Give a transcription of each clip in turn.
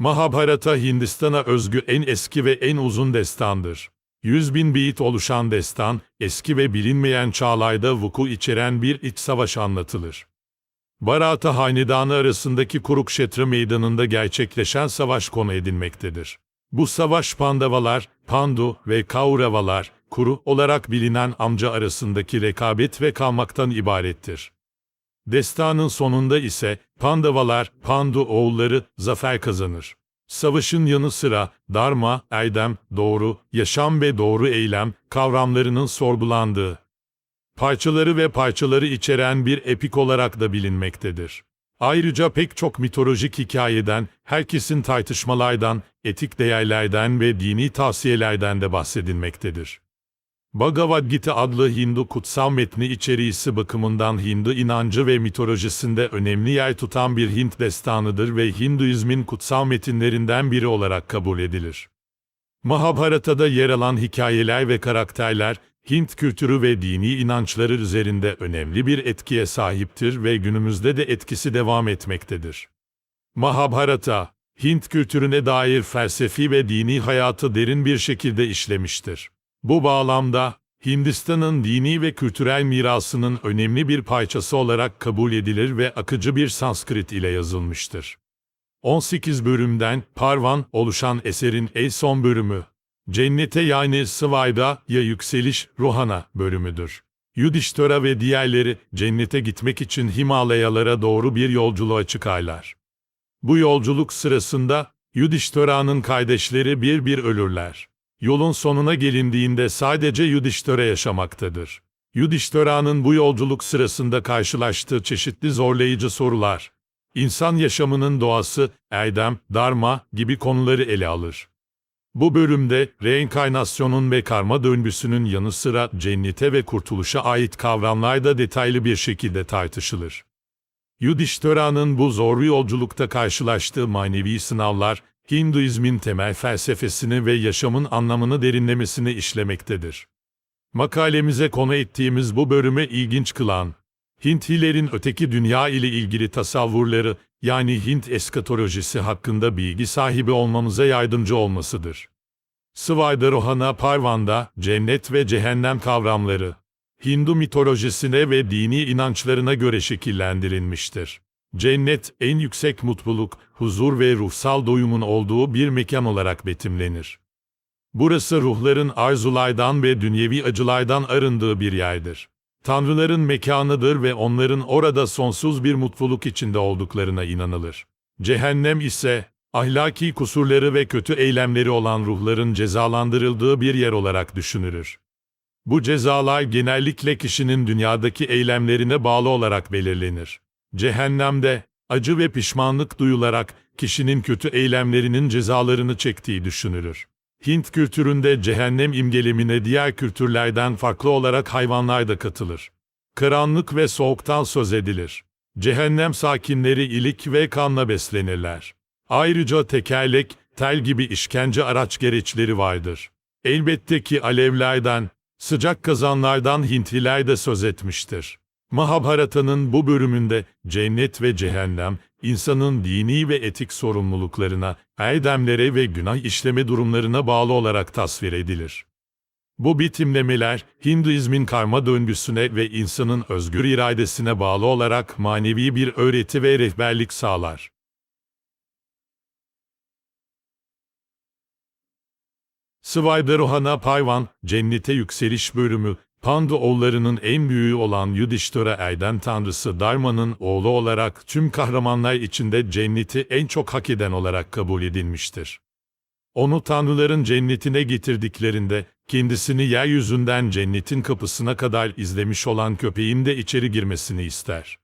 Mahabharata Hindistan'a özgü en eski ve en uzun destandır. 100 bin beyit oluşan destan, eski ve bilinmeyen çağlayda vuku içeren bir iç savaş anlatılır. Barata Hanedanı arasındaki Kurukşetra meydanında gerçekleşen savaş konu edilmektedir. Bu savaş Pandavalar, Pandu ve Kauravalar, Kuru olarak bilinen amca arasındaki rekabet ve kalmaktan ibarettir. Destanın sonunda ise Pandavalar, Pandu oğulları zafer kazanır. Savaşın yanı sıra Dharma, erdem, doğru, yaşam ve doğru eylem kavramlarının sorgulandığı, parçaları ve parçaları içeren bir epik olarak da bilinmektedir. Ayrıca pek çok mitolojik hikayeden, herkesin tartışmalardan, etik değerlerden ve dini tavsiyelerden de bahsedilmektedir. Bhagavad Gita adlı Hindu kutsal metni içeriğisi bakımından Hindu inancı ve mitolojisinde önemli yer tutan bir Hint destanıdır ve Hinduizmin kutsal metinlerinden biri olarak kabul edilir. Mahabharata'da yer alan hikayeler ve karakterler, Hint kültürü ve dini inançları üzerinde önemli bir etkiye sahiptir ve günümüzde de etkisi devam etmektedir. Mahabharata, Hint kültürüne dair felsefi ve dini hayatı derin bir şekilde işlemiştir. Bu bağlamda, Hindistan'ın dini ve kültürel mirasının önemli bir parçası olarak kabul edilir ve akıcı bir Sanskrit ile yazılmıştır. 18 bölümden Parvan oluşan eserin en son bölümü, Cennete yani Sıvayda ya yükseliş Ruhana bölümüdür. Yudhishthira ve diğerleri cennete gitmek için Himalayalara doğru bir yolculuğa çıkarlar. Bu yolculuk sırasında Yudhishthira'nın kardeşleri bir bir ölürler. Yolun sonuna gelindiğinde sadece Yudhishthira yaşamaktadır. Yudhishthira'nın bu yolculuk sırasında karşılaştığı çeşitli zorlayıcı sorular, insan yaşamının doğası, erdem, dharma gibi konuları ele alır. Bu bölümde reenkarnasyonun ve karma döngüsünün yanı sıra cennete ve kurtuluşa ait kavramlar da detaylı bir şekilde tartışılır. Yudhishthira'nın bu zorlu yolculukta karşılaştığı manevi sınavlar, Hinduizmin temel felsefesini ve yaşamın anlamını derinlemesine işlemektedir. Makalemize konu ettiğimiz bu bölüme ilginç kılan, Hintlilerin öteki dünya ile ilgili tasavvurları, yani Hint eskatolojisi hakkında bilgi sahibi olmamıza yardımcı olmasıdır. Svayda Rohana Parvan'da cennet ve cehennem kavramları, Hindu mitolojisine ve dini inançlarına göre şekillendirilmiştir. Cennet, en yüksek mutluluk, huzur ve ruhsal doyumun olduğu bir mekan olarak betimlenir. Burası ruhların arzulaydan ve dünyevi acılardan arındığı bir yerdir. Tanrıların mekanıdır ve onların orada sonsuz bir mutluluk içinde olduklarına inanılır. Cehennem ise, ahlaki kusurları ve kötü eylemleri olan ruhların cezalandırıldığı bir yer olarak düşünülür. Bu cezalar genellikle kişinin dünyadaki eylemlerine bağlı olarak belirlenir. Cehennemde, acı ve pişmanlık duyularak kişinin kötü eylemlerinin cezalarını çektiği düşünülür. Hint kültüründe cehennem imgelemine diğer kültürlerden farklı olarak hayvanlar da katılır. Karanlık ve soğuktan söz edilir. Cehennem sakinleri ilik ve kanla beslenirler. Ayrıca tekerlek, tel gibi işkence araç gereçleri vardır. Elbette ki alevlerden, sıcak kazanlardan Hintliler de söz etmiştir. Mahabharata'nın bu bölümünde cennet ve cehennem, insanın dini ve etik sorumluluklarına, erdemlere ve günah işleme durumlarına bağlı olarak tasvir edilir. Bu bitimlemeler, Hinduizmin karma döngüsüne ve insanın özgür iradesine bağlı olarak manevi bir öğreti ve rehberlik sağlar. Svayda Rohana Payvan, Cennete Yükseliş bölümü, Pandu oğullarının en büyüğü olan Yudhishthira Erdem Tanrısı Dharma'nın oğlu olarak tüm kahramanlar içinde cenneti en çok hak eden olarak kabul edilmiştir. Onu tanrıların cennetine getirdiklerinde, kendisini yeryüzünden cennetin kapısına kadar izlemiş olan köpeğin de içeri girmesini ister.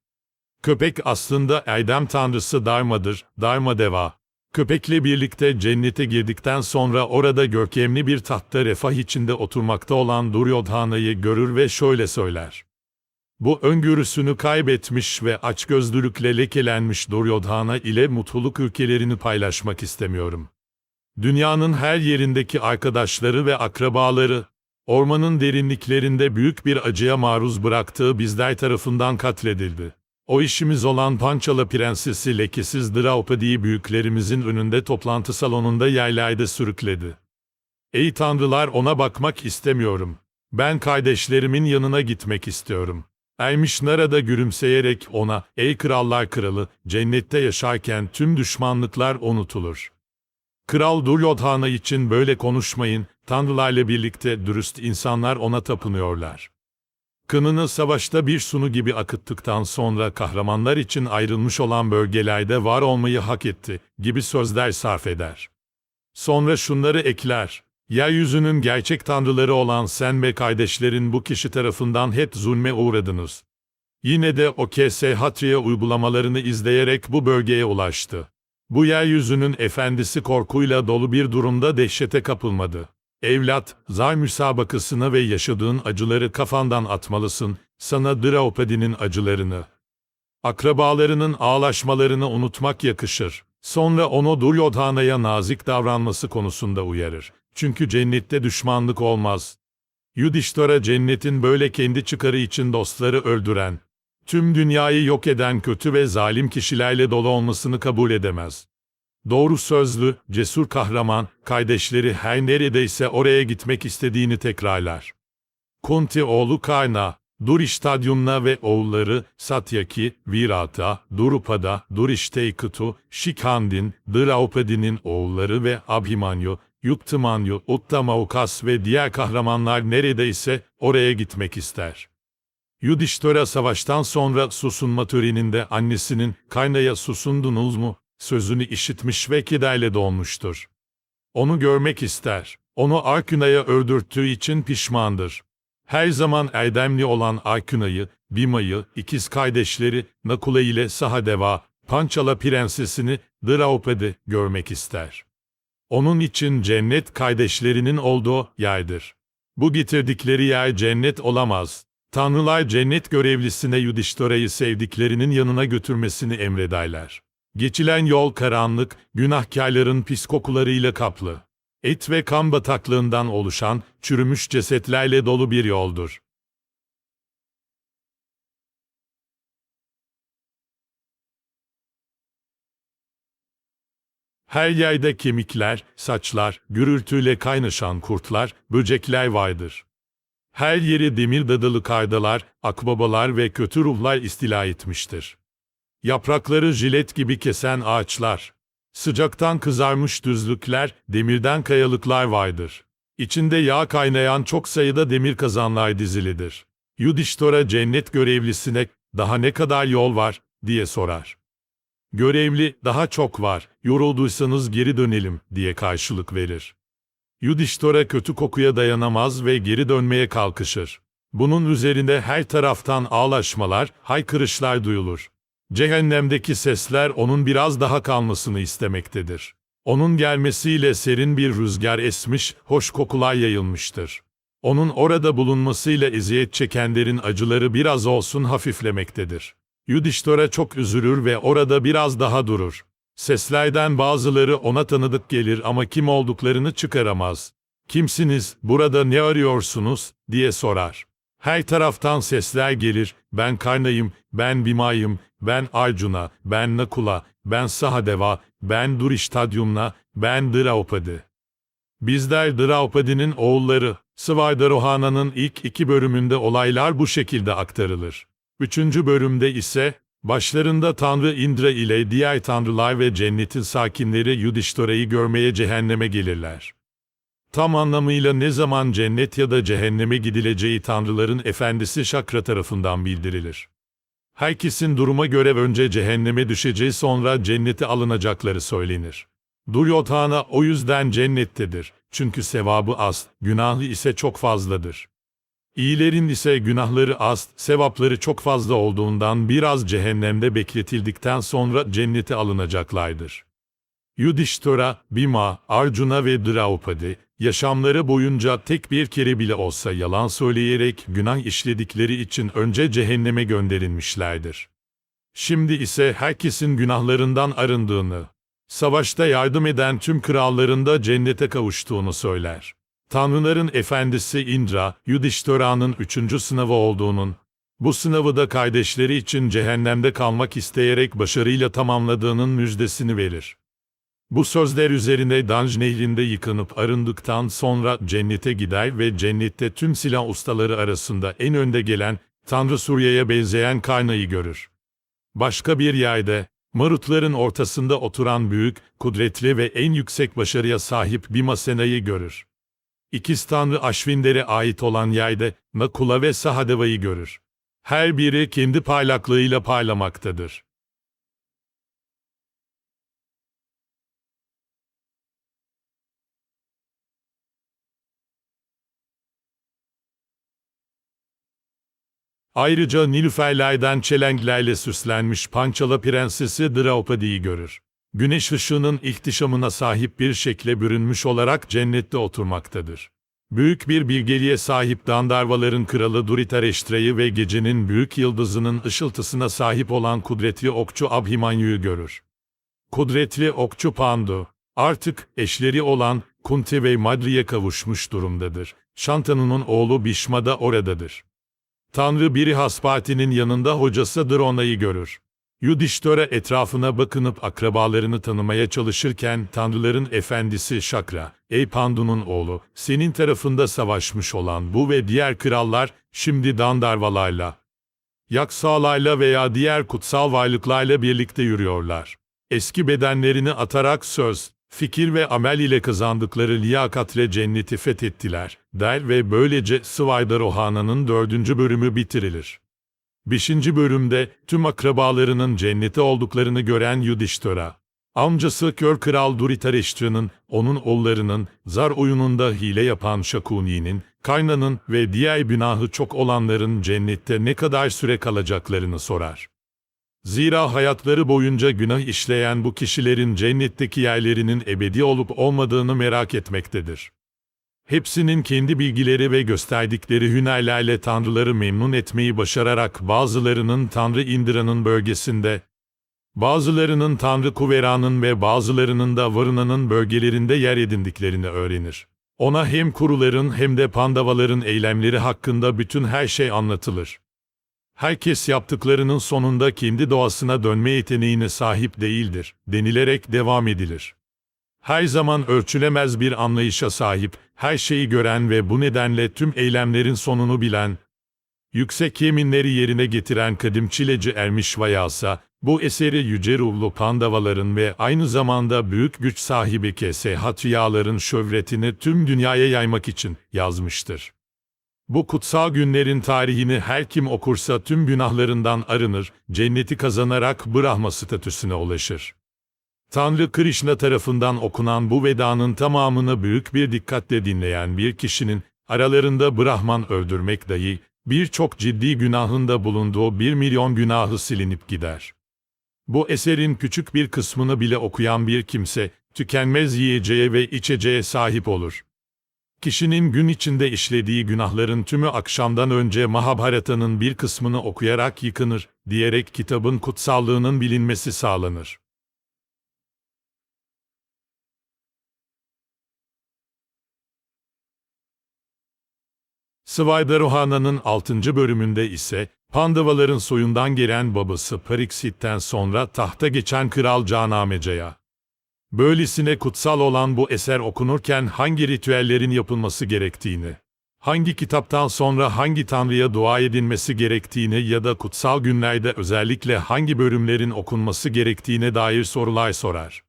Köpek aslında Erdem Tanrısı Dharma'dır, Dharma Deva. Köpekle birlikte cennete girdikten sonra orada görkemli bir tahtta refah içinde oturmakta olan Duryodhana'yı görür ve şöyle söyler. Bu öngörüsünü kaybetmiş ve açgözlülükle lekelenmiş Duryodhana ile mutluluk ülkelerini paylaşmak istemiyorum. Dünyanın her yerindeki arkadaşları ve akrabaları, ormanın derinliklerinde büyük bir acıya maruz bıraktığı bizler tarafından katledildi. O işimiz olan Pançala Prensesi lekesiz Draupadi'yi büyüklerimizin önünde toplantı salonunda yaylayda sürükledi. Ey tanrılar ona bakmak istemiyorum. Ben kardeşlerimin yanına gitmek istiyorum. Ermiş Narada gülümseyerek ona, ey krallar kralı, cennette yaşarken tüm düşmanlıklar unutulur. Kral Duryodhana için böyle konuşmayın, tanrılarla birlikte dürüst insanlar ona tapınıyorlar. Kınını savaşta bir sunu gibi akıttıktan sonra kahramanlar için ayrılmış olan bölgelerde var olmayı hak etti, gibi sözler sarf eder. Sonra şunları ekler. Yeryüzünün gerçek tanrıları olan sen ve kardeşlerin bu kişi tarafından hep zulme uğradınız. Yine de o Hatriye uygulamalarını izleyerek bu bölgeye ulaştı. Bu yeryüzünün efendisi korkuyla dolu bir durumda dehşete kapılmadı. Evlat, zar müsabakasını ve yaşadığın acıları kafandan atmalısın, sana Draupadi'nin acılarını. Akrabalarının ağlaşmalarını unutmak yakışır. Sonra onu Duryodhana'ya nazik davranması konusunda uyarır. Çünkü cennette düşmanlık olmaz. Yudhishthira cennetin böyle kendi çıkarı için dostları öldüren, tüm dünyayı yok eden kötü ve zalim kişilerle dolu olmasını kabul edemez. Doğru sözlü, cesur kahraman, kardeşleri her neredeyse oraya gitmek istediğini tekrarlar. Kunti oğlu Karna, Durishtadyumna ve oğulları Satyaki, Virata, Drupada, Durishtaikutu, Şikandin, Draupadi'nin oğulları ve Abhimanyu, Yuktimanyu, Uttamaukas ve diğer kahramanlar neredeyse oraya gitmek ister. Yudhishthira savaştan sonra susunma töreninde annesinin kaynaya susundunuz mu sözünü işitmiş ve kederle dolmuştur. Onu görmek ister. Onu Arkyna'ya öldürttüğü için pişmandır. Her zaman erdemli olan Arkyna'yı, Bima'yı, ikiz kardeşleri Nakula ile Sahadeva, Pançala prensesini Draupadi görmek ister. Onun için cennet kardeşlerinin olduğu yerdir. Bu getirdikleri yer cennet olamaz. Tanrılar cennet görevlisine Yudhishthira'yı sevdiklerinin yanına götürmesini emrederler. Geçilen yol karanlık, günahkarların pis kokularıyla kaplı. Et ve kan bataklığından oluşan, çürümüş cesetlerle dolu bir yoldur. Her yerde kemikler, saçlar, gürültüyle kaynaşan kurtlar, böcekler vardır. Her yeri demir dadılı kardalar, akbabalar ve kötü ruhlar istila etmiştir. Yaprakları jilet gibi kesen ağaçlar. Sıcaktan kızarmış düzlükler, demirden kayalıklar vardır. İçinde yağ kaynayan çok sayıda demir kazanlar dizilidir. Yudhishthira cennet görevlisine, daha ne kadar yol var, diye sorar. Görevli, daha çok var, yorulduysanız geri dönelim, diye karşılık verir. Yudhishthira kötü kokuya dayanamaz ve geri dönmeye kalkışır. Bunun üzerinde her taraftan ağlaşmalar, haykırışlar duyulur. Cehennemdeki sesler onun biraz daha kalmasını istemektedir. Onun gelmesiyle serin bir rüzgar esmiş, hoş kokular yayılmıştır. Onun orada bulunmasıyla eziyet çekenlerin acıları biraz olsun hafiflemektedir. Yudhishthira çok üzülür ve orada biraz daha durur. Seslerden bazıları ona tanıdık gelir ama kim olduklarını çıkaramaz. Kimsiniz, burada ne arıyorsunuz, diye sorar. Her taraftan sesler gelir, ben Karna'yım, ben Bima'yım, ben Arjuna, ben Nakula, ben Sahadeva, ben Durishtadyumna, ben Draupadi. Bizler Draupadi'nin oğulları, Sıvardarohana'nın ilk iki bölümünde olaylar bu şekilde aktarılır. Üçüncü bölümde ise, başlarında Tanrı Indra ile diğer tanrılar ve cennetin sakinleri Yudhishthira'yı görmeye cehenneme gelirler. Tam anlamıyla ne zaman cennet ya da cehenneme gidileceği tanrıların efendisi Şakra tarafından bildirilir. Herkesin duruma göre önce cehenneme düşeceği sonra cennete alınacakları söylenir. Duryodhana o yüzden cennettedir. Çünkü sevabı az, günahı ise çok fazladır. İyilerin ise günahları az, sevapları çok fazla olduğundan biraz cehennemde bekletildikten sonra cennete alınacaklardır. Yudhishthira, Bima, Arjuna ve Draupadi, yaşamları boyunca tek bir kere bile olsa yalan söyleyerek günah işledikleri için önce cehenneme gönderilmişlerdir. Şimdi ise herkesin günahlarından arındığını, savaşta yardım eden tüm kralların da cennete kavuştuğunu söyler. Tanrıların efendisi Indra, Yudhishthira'nın üçüncü sınavı olduğunun, Bu sınavı da kardeşleri için cehennemde kalmak isteyerek başarıyla tamamladığının müjdesini verir. Bu sözler üzerine Danj nehrinde yıkanıp arındıktan sonra cennete gider ve cennette tüm silah ustaları arasında en önde gelen, Tanrı Surya'ya benzeyen kaynayı görür. Başka bir yerde, Marutların ortasında oturan büyük, kudretli ve en yüksek başarıya sahip bir masenayı görür. İkiz Tanrı Aşvinlere ait olan yayda Nakula ve Sahadeva'yı görür. Her biri kendi parlaklığıyla parlamaktadır. Ayrıca Nilüferlerden çelenklerle süslenmiş Pançala Prensesi Draupadi'yi görür. Güneş ışığının ihtişamına sahip bir şekle bürünmüş olarak cennette oturmaktadır. Büyük bir bilgeliğe sahip Dandarvaların kralı Duritareştre'yi ve gecenin büyük yıldızının ışıltısına sahip olan kudretli okçu Abhimanyu'yu görür. Kudretli okçu Pandu, artık eşleri olan Kunti ve Madri'ye kavuşmuş durumdadır. Şantanu'nun oğlu Bişma da oradadır. Tanrı biri Haspati'nin yanında hocası Drona'yı görür. Yudiştöre etrafına bakınıp akrabalarını tanımaya çalışırken Tanrıların efendisi Şakra, ey Pandu'nun oğlu, senin tarafında savaşmış olan bu ve diğer krallar, şimdi Dandarvalarla, Yaksalayla veya diğer kutsal varlıklarla birlikte yürüyorlar. Eski bedenlerini atarak söz, fikir ve amel ile kazandıkları liyakatle cenneti fethettiler, der ve böylece Sıvayda Rohana'nın dördüncü bölümü bitirilir. Beşinci bölümde tüm akrabalarının cennete olduklarını gören Yudhishthira, amcası Kör Kral Duritareştra'nın, onun oğullarının, zar oyununda hile yapan Şakuni'nin, Kayna'nın ve diğer günahı çok olanların cennette ne kadar süre kalacaklarını sorar. Zira hayatları boyunca günah işleyen bu kişilerin cennetteki yerlerinin ebedi olup olmadığını merak etmektedir. Hepsinin kendi bilgileri ve gösterdikleri hünerlerle tanrıları memnun etmeyi başararak bazılarının Tanrı Indra'nın bölgesinde, bazılarının Tanrı Kuvera'nın ve bazılarının da Varuna'nın bölgelerinde yer edindiklerini öğrenir. Ona hem kuruların hem de pandavaların eylemleri hakkında bütün her şey anlatılır. Herkes yaptıklarının sonunda kendi doğasına dönme yeteneğine sahip değildir, denilerek devam edilir. Her zaman ölçülemez bir anlayışa sahip, her şeyi gören ve bu nedenle tüm eylemlerin sonunu bilen, yüksek yeminleri yerine getiren kadim çileci Ermiş Vayasa, bu eseri yüce ruhlu pandavaların ve aynı zamanda büyük güç sahibi Kese Hatyaların şöhretini tüm dünyaya yaymak için yazmıştır. Bu kutsal günlerin tarihini her kim okursa tüm günahlarından arınır, cenneti kazanarak Brahma statüsüne ulaşır. Tanrı Krishna tarafından okunan bu vedanın tamamını büyük bir dikkatle dinleyen bir kişinin, aralarında Brahman öldürmek dahi, birçok ciddi günahında bulunduğu bir milyon günahı silinip gider. Bu eserin küçük bir kısmını bile okuyan bir kimse, tükenmez yiyeceğe ve içeceğe sahip olur. Kişinin gün içinde işlediği günahların tümü akşamdan önce Mahabharata'nın bir kısmını okuyarak yıkınır, diyerek kitabın kutsallığının bilinmesi sağlanır. Svaydarohana'nın 6. bölümünde ise, Pandavaların soyundan gelen babası Pariksit'ten sonra tahta geçen Kral Canameca'ya, Böylesine kutsal olan bu eser okunurken hangi ritüellerin yapılması gerektiğini, hangi kitaptan sonra hangi tanrıya dua edilmesi gerektiğini ya da kutsal günlerde özellikle hangi bölümlerin okunması gerektiğine dair sorular sorar.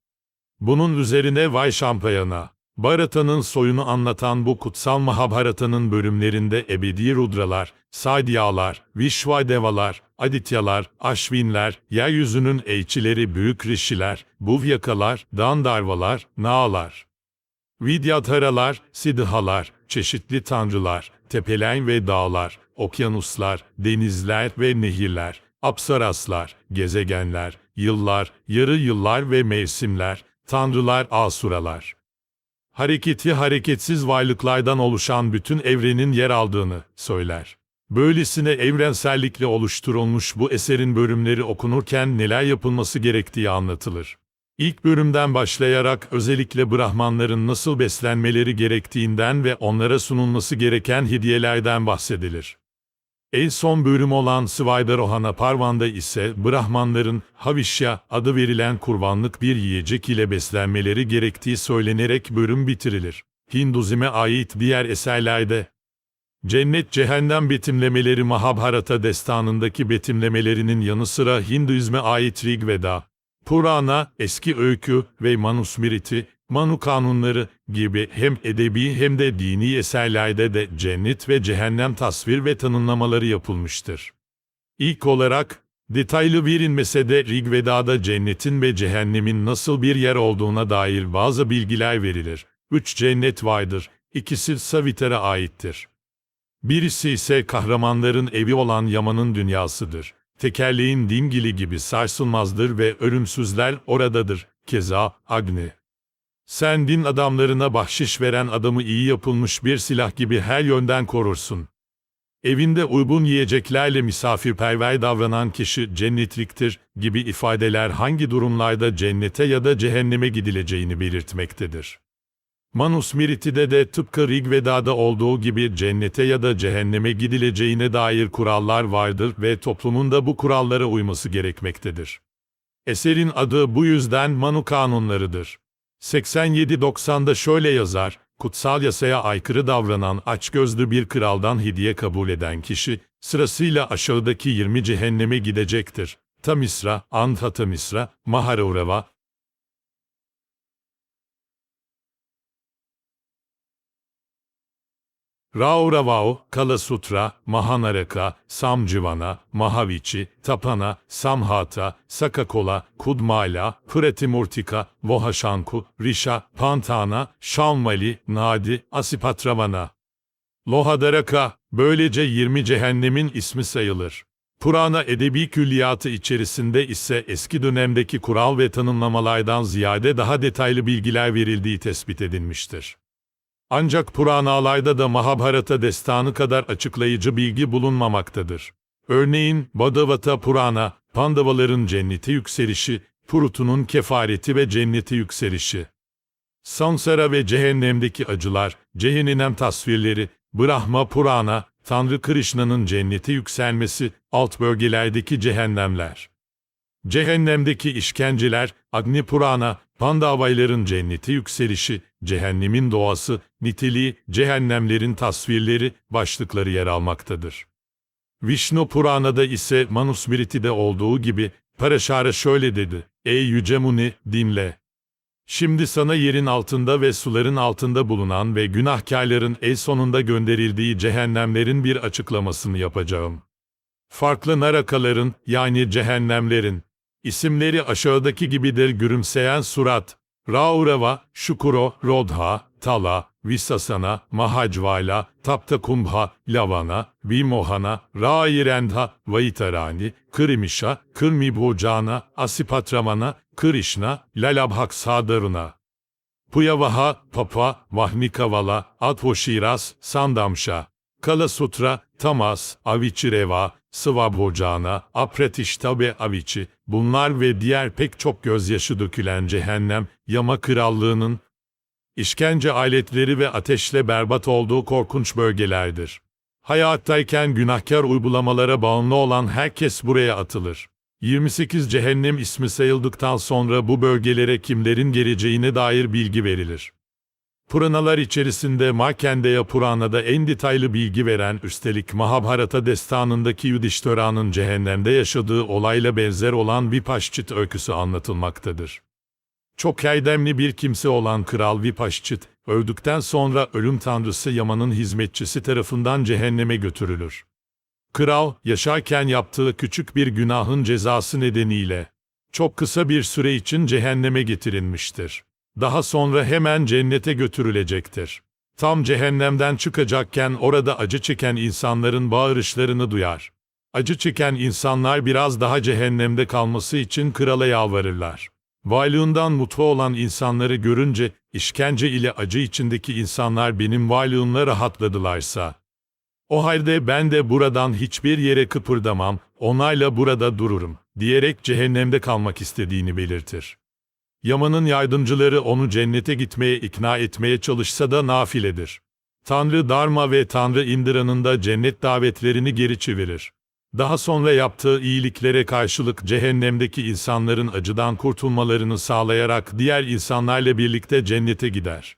Bunun üzerine Vaishampayana, Bharata'nın soyunu anlatan bu kutsal Mahabharata'nın bölümlerinde ebedi rudralar, Saydyalar, Vishvadevalar, Adityalar, Aşvinler, yeryüzünün elçileri büyük rişiler, Buvyakalar, Dandarvalar, Nağalar, Vidyadharalar, Siddhalar, çeşitli tanrılar, tepeler ve dağlar, okyanuslar, denizler ve nehirler, apsaraslar, gezegenler, yıllar, yarı yıllar ve mevsimler, tanrılar, asuralar hareketi hareketsiz varlıklardan oluşan bütün evrenin yer aldığını söyler. Böylesine evrensellikle oluşturulmuş bu eserin bölümleri okunurken neler yapılması gerektiği anlatılır. İlk bölümden başlayarak özellikle Brahmanların nasıl beslenmeleri gerektiğinden ve onlara sunulması gereken hediyelerden bahsedilir. En son bölüm olan Svaydarohana Parvan'da ise Brahmanların Havişya adı verilen kurbanlık bir yiyecek ile beslenmeleri gerektiği söylenerek bölüm bitirilir. Hinduzime ait diğer eserlerde Cennet Cehennem betimlemeleri Mahabharata destanındaki betimlemelerinin yanı sıra Hinduizme ait Rig Veda, Purana, eski öykü ve Manusmriti, Manu kanunları gibi hem edebi hem de dini eserlerde de cennet ve cehennem tasvir ve tanımlamaları yapılmıştır. İlk olarak, detaylı bilinmese de Rig Veda'da cennetin ve cehennemin nasıl bir yer olduğuna dair bazı bilgiler verilir. Üç cennet vardır, ikisi Savitar'a aittir. Birisi ise kahramanların evi olan Yaman'ın dünyasıdır. Tekerleğin dingili gibi sarsılmazdır ve ölümsüzler oradadır. Keza Agni. Sen din adamlarına bahşiş veren adamı iyi yapılmış bir silah gibi her yönden korursun. Evinde uygun yiyeceklerle misafirperver davranan kişi cennetliktir gibi ifadeler hangi durumlarda cennete ya da cehenneme gidileceğini belirtmektedir. Manusmriti'de de tıpkı Rig Veda'da olduğu gibi cennete ya da cehenneme gidileceğine dair kurallar vardır ve toplumun da bu kurallara uyması gerekmektedir. Eserin adı bu yüzden Manu kanunlarıdır. 87-90'da şöyle yazar, kutsal yasaya aykırı davranan açgözlü bir kraldan hediye kabul eden kişi, sırasıyla aşağıdaki 20 cehenneme gidecektir. Tamisra, Anthatamisra, Maharourava, Rauravao, Kalasutra, Mahanaraka, Samjivana, Mahavichi, Tapana, Samhata, Sakakola, Kudmala, Pratimurtika, Vohashanku, Risha, Pantana, Shalmali, Nadi, Asipatravana. Lohadaraka, böylece 20 cehennemin ismi sayılır. Purana edebi külliyatı içerisinde ise eski dönemdeki kural ve tanımlamalardan ziyade daha detaylı bilgiler verildiği tespit edilmiştir. Ancak Puranalarda da Mahabharata destanı kadar açıklayıcı bilgi bulunmamaktadır. Örneğin Bhagavata Purana, Pandavaların cennete yükselişi, Purutu'nun kefareti ve cennete yükselişi. Sansara ve cehennemdeki acılar, cehennem tasvirleri, Brahma Purana, Tanrı Krishna'nın cennete yükselmesi, alt bölgelerdeki cehennemler. Cehennemdeki işkenceler, Agni Purana, Pandavayların cennete yükselişi, cehennemin doğası, niteliği, cehennemlerin tasvirleri, başlıkları yer almaktadır. Vishnu Purana'da ise Manusmriti'de olduğu gibi, Paraşara şöyle dedi, Ey Yüce Muni, dinle. Şimdi sana yerin altında ve suların altında bulunan ve günahkarların el sonunda gönderildiği cehennemlerin bir açıklamasını yapacağım. Farklı narakaların, yani cehennemlerin, isimleri aşağıdaki gibidir gülümseyen surat, Raurava, Shukuro, Rodha, Tala, Visasana, Mahajvala, Taptakumbha, Lavana, Vimohana, Rairendha, Vaitarani, Krimisha, Kırmibhujana, Asipatramana, Krishna, Lalabhak Sadaruna. Puyavaha, Papa, Vahnikavala, Advoshiras, Sandamsha. Kala Sutra, Tamas, Avichireva, Svabhojana, Apretishtabe Avici, bunlar ve diğer pek çok gözyaşı dökülen cehennem, Yama Krallığı'nın işkence aletleri ve ateşle berbat olduğu korkunç bölgelerdir. Hayattayken günahkar uygulamalara bağımlı olan herkes buraya atılır. 28 cehennem ismi sayıldıktan sonra bu bölgelere kimlerin geleceğine dair bilgi verilir. Puranalar içerisinde Markandeya Purana'da en detaylı bilgi veren üstelik Mahabharata destanındaki Yudhishthira'nın cehennemde yaşadığı olayla benzer olan Vipaşçit öyküsü anlatılmaktadır. Çok erdemli bir kimse olan Kral Vipaşçit, öldükten sonra ölüm tanrısı Yaman'ın hizmetçisi tarafından cehenneme götürülür. Kral, yaşarken yaptığı küçük bir günahın cezası nedeniyle, çok kısa bir süre için cehenneme getirilmiştir. Daha sonra hemen cennete götürülecektir. Tam cehennemden çıkacakken orada acı çeken insanların bağırışlarını duyar. Acı çeken insanlar biraz daha cehennemde kalması için krala yalvarırlar. Varlığından mutlu olan insanları görünce, işkence ile acı içindeki insanlar benim varlığımla rahatladılarsa, o halde ben de buradan hiçbir yere kıpırdamam, onayla burada dururum, diyerek cehennemde kalmak istediğini belirtir. Yaman'ın yardımcıları onu cennete gitmeye ikna etmeye çalışsa da nafiledir. Tanrı Dharma ve Tanrı Indra'nın da cennet davetlerini geri çevirir. Daha sonra yaptığı iyiliklere karşılık cehennemdeki insanların acıdan kurtulmalarını sağlayarak diğer insanlarla birlikte cennete gider.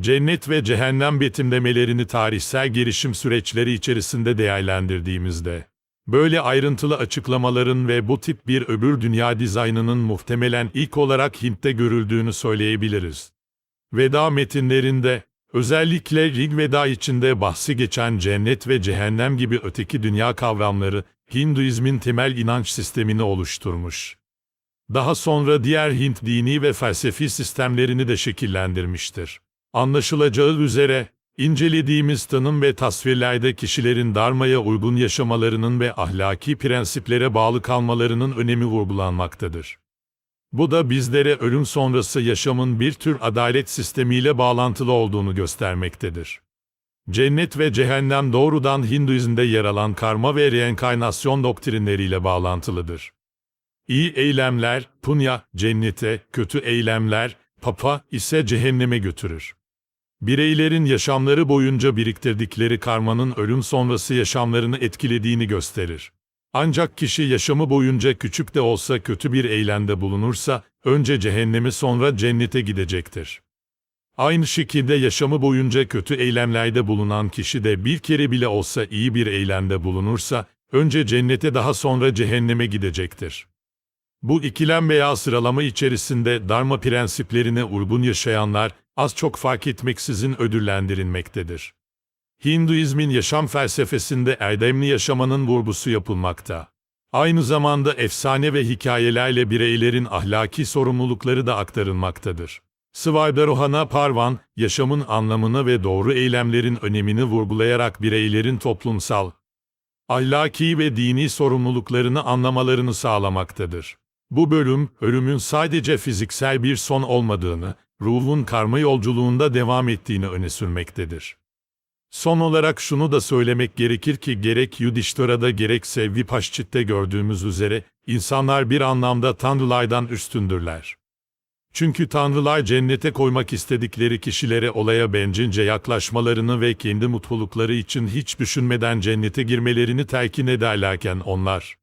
Cennet ve cehennem betimlemelerini tarihsel gelişim süreçleri içerisinde değerlendirdiğimizde, böyle ayrıntılı açıklamaların ve bu tip bir öbür dünya dizaynının muhtemelen ilk olarak Hint'te görüldüğünü söyleyebiliriz. Veda metinlerinde, özellikle Rig Veda içinde bahsi geçen cennet ve cehennem gibi öteki dünya kavramları, Hinduizmin temel inanç sistemini oluşturmuş. Daha sonra diğer Hint dini ve felsefi sistemlerini de şekillendirmiştir. Anlaşılacağı üzere, incelediğimiz tanım ve tasvirlerde kişilerin darmaya uygun yaşamalarının ve ahlaki prensiplere bağlı kalmalarının önemi vurgulanmaktadır. Bu da bizlere ölüm sonrası yaşamın bir tür adalet sistemiyle bağlantılı olduğunu göstermektedir. Cennet ve cehennem doğrudan Hinduizm'de yer alan karma ve reenkarnasyon doktrinleriyle bağlantılıdır. İyi eylemler, punya, cennete, kötü eylemler, papa ise cehenneme götürür. Bireylerin yaşamları boyunca biriktirdikleri karmanın ölüm sonrası yaşamlarını etkilediğini gösterir. Ancak kişi yaşamı boyunca küçük de olsa kötü bir eylemde bulunursa, önce cehenneme sonra cennete gidecektir. Aynı şekilde yaşamı boyunca kötü eylemlerde bulunan kişi de bir kere bile olsa iyi bir eylemde bulunursa, önce cennete daha sonra cehenneme gidecektir. Bu ikilem veya sıralama içerisinde Dharma prensiplerine uygun yaşayanlar, az çok fark etmeksizin ödüllendirilmektedir. Hinduizmin yaşam felsefesinde erdemli yaşamanın vurgusu yapılmakta. Aynı zamanda efsane ve hikayelerle bireylerin ahlaki sorumlulukları da aktarılmaktadır. Svaydarohana Parvan, yaşamın anlamını ve doğru eylemlerin önemini vurgulayarak bireylerin toplumsal, ahlaki ve dini sorumluluklarını anlamalarını sağlamaktadır. Bu bölüm, ölümün sadece fiziksel bir son olmadığını, ruhun karma yolculuğunda devam ettiğini öne sürmektedir. Son olarak şunu da söylemek gerekir ki gerek Yudhishthira'da gerekse Vipaşçit'te gördüğümüz üzere, insanlar bir anlamda tanrılardan üstündürler. Çünkü tanrılar cennete koymak istedikleri kişilere olaya bencince yaklaşmalarını ve kendi mutlulukları için hiç düşünmeden cennete girmelerini telkin ederlerken onlar,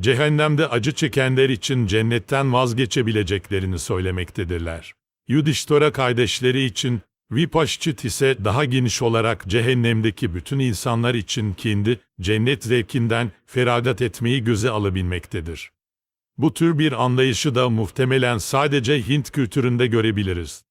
cehennemde acı çekenler için cennetten vazgeçebileceklerini söylemektedirler. Yudhishthira kardeşleri için, Vipaşçit ise daha geniş olarak cehennemdeki bütün insanlar için kendi, cennet zevkinden feragat etmeyi göze alabilmektedir. Bu tür bir anlayışı da muhtemelen sadece Hint kültüründe görebiliriz.